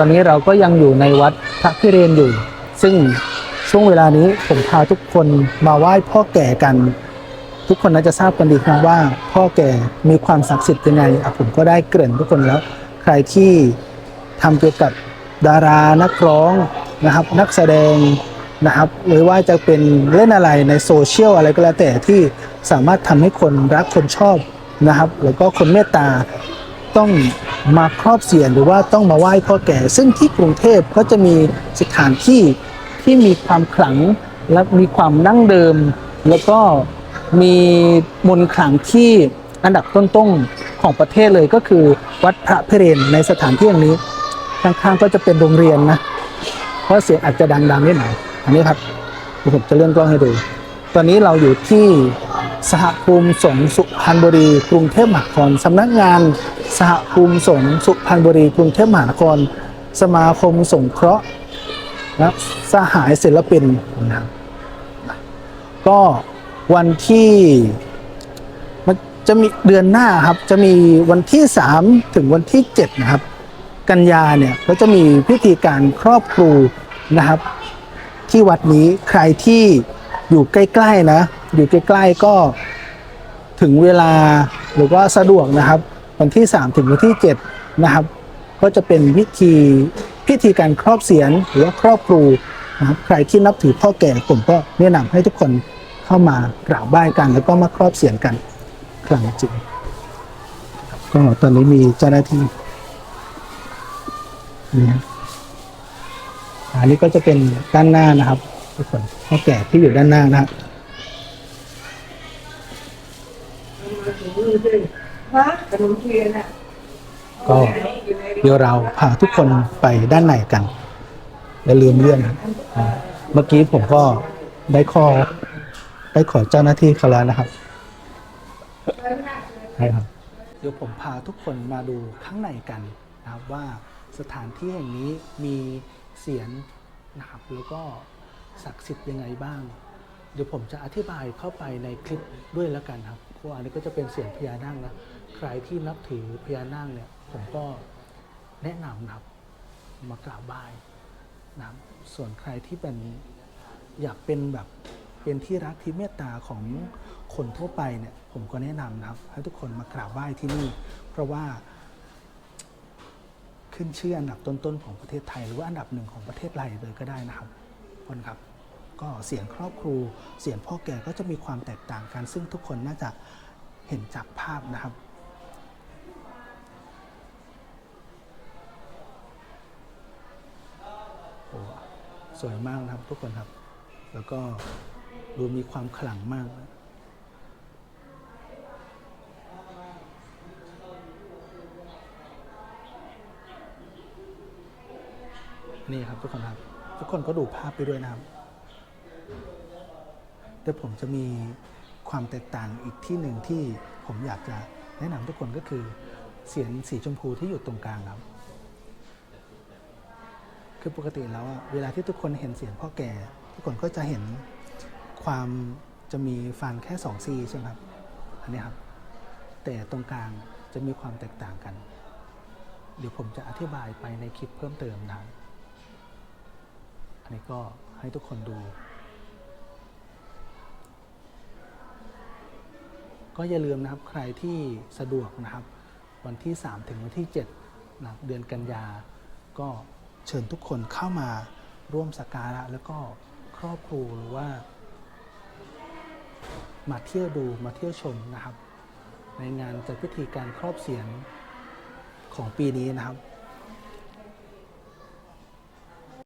อนนี้เราก็ยังอยู่ในวัดพระพิเรนอยู่ ซึ่งช่วงเวลานี้ผมพาทุกคนมาไหว้พ่อแก่กัน ทุกคนน่าจะทราบกันดีครับว่า พ่อแก่มีความศักดิ์สิทธิ์ยังไงผมก็ได้เกริ่นทุกคนแล้ว ใครที่ทำเกี่ยวกับดารานักร้องนะครับ นักแสดงนะครับหรือว่าจะเป็นเล่นอะไรในโซเชียลอะไรก็แล้วแต่ที่สามารถทำให้คนรักคนชอบนะครับ แล้วก็คนเมตตาต้อง มาครอบเสียนหรือว่าต้องมาไหว้พ่อแก่ ซึ่งที่กรุงเทพก็จะมีสถานที่ที่มีความขลังและมีความดั้งเดิม แล้วก็มีมนต์ขลังที่อันดับต้นๆของประเทศเลยก็คือวัดพระเพิเรนในสถานที่อย่างนี้ข้างๆก็จะเป็นโรงเรียนนะ เพราะเสียงอาจจะดังๆนิดหน่อยอันนี้ครับผมจะเลื่อนกล้องให้ดู ตอนนี้เราอยู่ที่ สหภูมิสงฆ์สุพรรณบุรี กรุงเทพมหานครสำนักงานสหภูมิสงฆ์สุพรรณบุรี กรุงเทพมหานคร สมาคมสงเคราะห์นะสหายศิลปินนะครับก็วันที่มันจะมีเดือนหน้าครับ จะมีวันที่ 3 ถึงวันที่ 7 นะครับ กันยาเนี่ยก็จะมีพิธีการครอบครูนะครับ ที่วัดนี้ใครที่อยู่ใกล้ ๆ นะ อยู่ใกล้ๆก็ถึงเวลาหรือว่าสะดวกนะครับ วันที่ 3 ถึงวันที่ 7 นะครับ ก็จะเป็นพิธีพิธีการครอบเสียนหรือว่าครอบครูนะครับใครที่นับถือพ่อแก่ผมก็แนะนำให้ทุกคนเข้ามากราบไหว้กัน แล้วก็มาครอบเสียนกันครั้งจริงก็ตอนนี้มีเจ้าหน้าที่นี่ฮะอันนี้ก็จะเป็นด้านหน้านะครับทุกคนพ่อแก่ที่อยู่ด้านหน้านะครับ ฮะ ขนมเทียนอะก็เดี๋ยวเราพาทุกคนไปด้านในกันอย่าลืมเลื่อนเมื่อกี้ผมก็ได้ข้อได้ขอเจ้าหน้าที่เขาแล้วนะครับใช่ครับ เดี๋ยวผมพาทุกคนมาดูข้างในกันนะครับว่าสถานที่แห่งนี้มีเสียงนะครับแล้วก็ศักดิ์สิทธิ์ยังไงบ้าง เดี๋ยวผมจะอธิบายเข้าไปในคลิปด้วยแล้วกันครับ พว่าอันนี้ก็จะเป็นเสียงพญานาคนะใครที่นับถือพญานาคเนี่ยผมก็แนะนำนะครับมากราบไหว้นะส่วนใครที่เป็นอยากเป็นแบบเป็นที่รักที่เมตตาของคนทั่วไปเนี่ยผมก็แนะนำนะครับให้ทุกคนมากราบไหว้ที่นี่ เพราะว่า ขึ้นชื่ออันดับต้นๆของประเทศไทย หรือว่าอันดับหนึ่งของประเทศไทยเลยก็ได้นะครับคนครับ ก็เสียงครอบครู เสียงพ่อแก่ก็จะมีความแตกต่างกัน ซึ่งทุกคนน่าจะเห็นจากภาพนะครับโอ้สวยมากนะครับทุกคนครับ แล้วก็ดูมีความขลังมากนะนี่ครับทุกคนครับ ทุกคนก็ดูภาพไปด้วยนะครับ แต่ผมจะมีความแตกต่างอีกที่หนึ่งที่ผมอยากจะแนะนำทุกคนก็คือเสียงสีชมพูที่อยู่ตรงกลางครับ คือปกติแล้วเวลาที่ทุกคนเห็นเสียงพ่อแก่ ทุกคนก็จะเห็นความจะมีฟันแค่สองซีใช่ไหมครับ อันนี้ครับ แต่ตรงกลางจะมีความแตกต่างกัน เดี๋ยวผมจะอธิบายไปในคลิปเพิ่มเติมนะครับ อันนี้ก็ให้ทุกคนดู ก็อย่าลืมนะครับใครที่สะดวกนะครับ วันที่ 3 ถึงวันที่7นะเดือนกันยา ก็เชิญทุกคนเข้ามาร่วมสักการะแล้วก็ครอบครูหรือว่า มาเที่ยวดูมาเที่ยวชมนะครับ ในงานจัดพิธีการครอบเสียงของปีนี้นะครับ